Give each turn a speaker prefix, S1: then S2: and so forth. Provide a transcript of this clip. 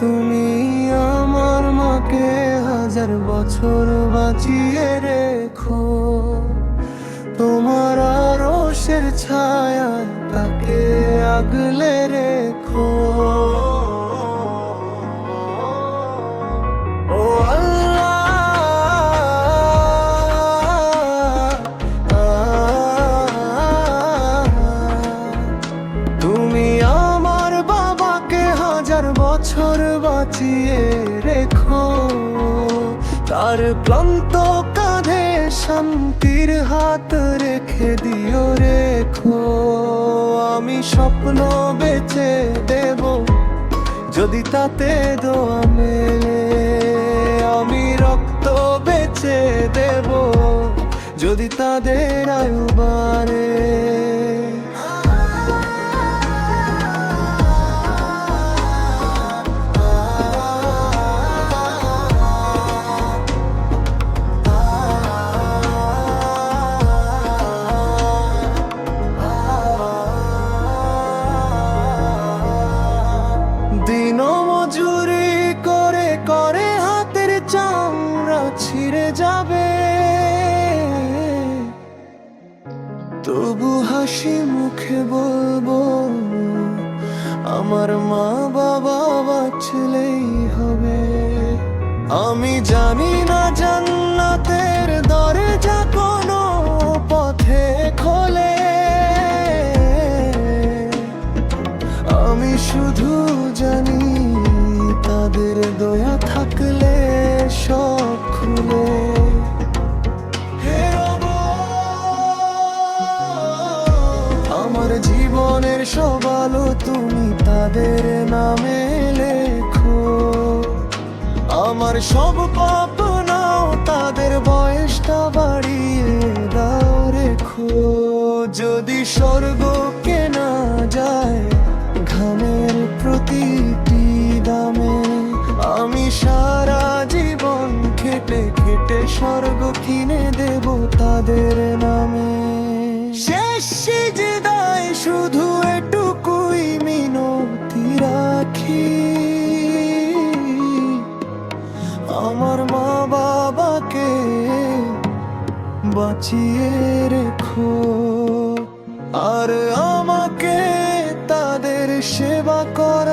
S1: তুমি আমার মাকে হাজার বছর বাঁচিয়ে রেখো। তোমার আরশের ছায়া তাকে আগলে রেখো। হাজার বছর বাঁচিয়ে রেখো। তার ক্লান্ত কাঁধে শান্তির হাত রেখে দিও, রেখো। আমি স্বপ্ন বেচে দেব, যদি তাতে দোয়া মেলে। আমি রক্ত বেচে দেব, যদি তাদের আয়ু বাড়ে। ছিঁড়ে যাবে। তবু হাসি মুখে বলব, আমার মা বাবা বাঁচলেই হবে। আমি জানি না জান্নাতের দরজা কোনো পথে খোলে। আমি শুধু জীবনের সব আলো তুমি তাদের নামে লেখো। আমার সব পাপ নাও, তাদের বয়সটা বাড়িয়ে দাও, রেখো। যদি স্বর্গ কেনা যায় ঘামের প্রতিটি দামে, আমি সারা জীবন খেটে খেটে স্বর্গ কিনে দেব তাদের বাঁচিয়ে রেখো। আর আমাকে তাদের সেবা করার